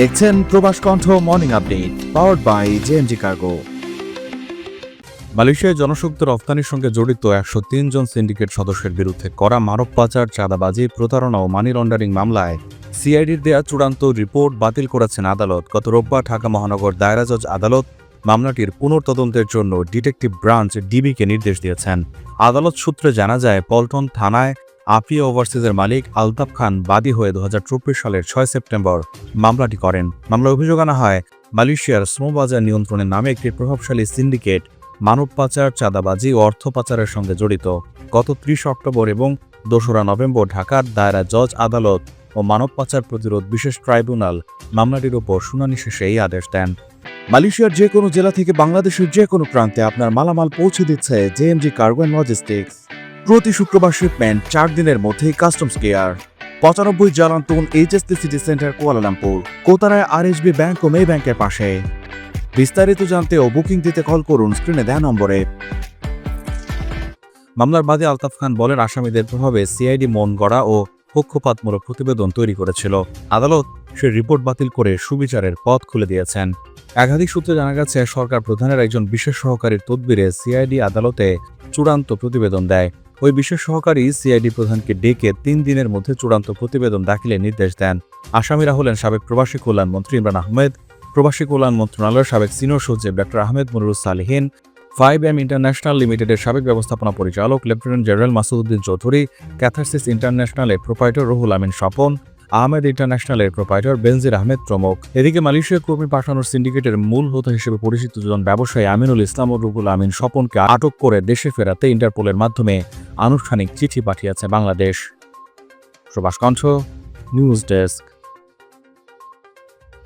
দেখছেন Probash Kantha morning update powered by JMG cargo মালয়েশিয়ায় জনশক্তি রফতানির সঙ্গে জড়িত একশো জন সিন্ডিকেট সদস্যের বিরুদ্ধে করা মানব পাচার চাঁদাবাজি, প্রতারণা ও মানি লন্ডারিং মামলায় সিআইডির দেয়া চূড়ান্ত রিপোর্ট বাতিল করেছেন আদালত। গত রোববার ঢাকা মহানগর দায়রা জজ আদালত মামলাটির পুনর্তদন্তের জন্য ডিটেকটিভ ব্রাঞ্চ ডিবিকে নির্দেশ দিয়েছেন। আদালত সূত্রে জানা যায়, পল্টন থানায় আপিয়া ওভারসিজের মালিক আলতাফ খান বাদী হয়ে দু সালের ছয় সেপ্টেম্বর মামলাটি করেন। মামলায় অভিযোগ আনা হয়, মালয়েশিয়ার শ্রমবাজার নিয়ন্ত্রণের নামে একটি প্রভাবশালী সিন্ডিকেট মানব পাচার, চাঁদাবাজি ও অর্থ পাচারের সঙ্গে জড়িত। গত ত্রিশ অক্টোবর এবং দোসরা নভেম্বর ঢাকার দায়রা জজ আদালত ও মানব পাচার প্রতিরোধ বিশেষ ট্রাইব্যুনাল মামলাটির উপর শুনানি শেষে এই আদেশ দেন। মালয়েশিয়ার যে কোনো জেলা থেকে বাংলাদেশের যে কোনো প্রান্তে আপনার মালামাল পৌঁছে দিচ্ছে জেএমজি কার্গো অ্যান্ড লজিস্টিক্স। প্রতি শুক্রবার শিপমেন্ট চার দিনের মধ্যেই কাস্টমস কেয়ার। পঁচানব্বই Jalan Tun HST city centre Kuala Lumpur, কোতারায় আর আরএসবি ব্যাংক ও মে ব্যাংকের পাশে। বিস্তারিত জানতে ও বুকিং দিতে কল করুন স্ক্রিনে দেওয়া নম্বরে। মামলার বাদী আলতাফ খান বলেন, আসামিদের প্রভাবে সিআইডি মন গড়া ও পক্ষপাতমূলক প্রতিবেদন তৈরি করেছিল। আদালত সে রিপোর্ট বাতিল করে সুবিচারের পথ খুলে দিয়েছেন। একাধিক সূত্রে জানা গেছে, সরকার প্রধানের একজন বিশেষ সহকারীর তদবিরে সিআইডি আদালতে চূড়ান্ত প্রতিবেদন দেয়। ওই বিশেষ সহকারী সিআইডি প্রধানকে ডেকে তিন দিনের মধ্যে চূড়ান্ত প্রতিবেদন দাখিলের নির্দেশ দেন। আসামিরা হলেন সাবেক প্রবাসী কল্যাণ মন্ত্রী ইমরান আহমেদ, প্রবাসী কল্যাণ মন্ত্রণালয়ের সাবেক সিনিয়র সচিব doctor Ahmed Monirul Salehin, five M international লিমিটেডের সাবেক ব্যবস্থাপনা পরিচালক lieutenant general Masududdin Chowdhury, catharsis ইন্টারন্যাশনালের proprietor Ruhul Amin Swapan, Ahmed ইন্টারন্যাশনালের প্রোপাইটর বেনজির আহমেদ প্রমুখ। এদিকে মালয়েশিয়া কর্মী পাঠানোর সিন্ডিকেটের মূল হোতা হিসেবে পরিচিত দুজন ব্যবসায়ী আমিনুল ইসলাম ও রুহুল আমিন স্বপনকে আটক করে দেশে ফেরাতে ইন্টারপোলের মাধ্যমে আনুষ্ঠানিক চিঠি পাঠিয়েছে বাংলাদেশ। প্রবাস কণ্ঠ নিউজ ডেস্ক।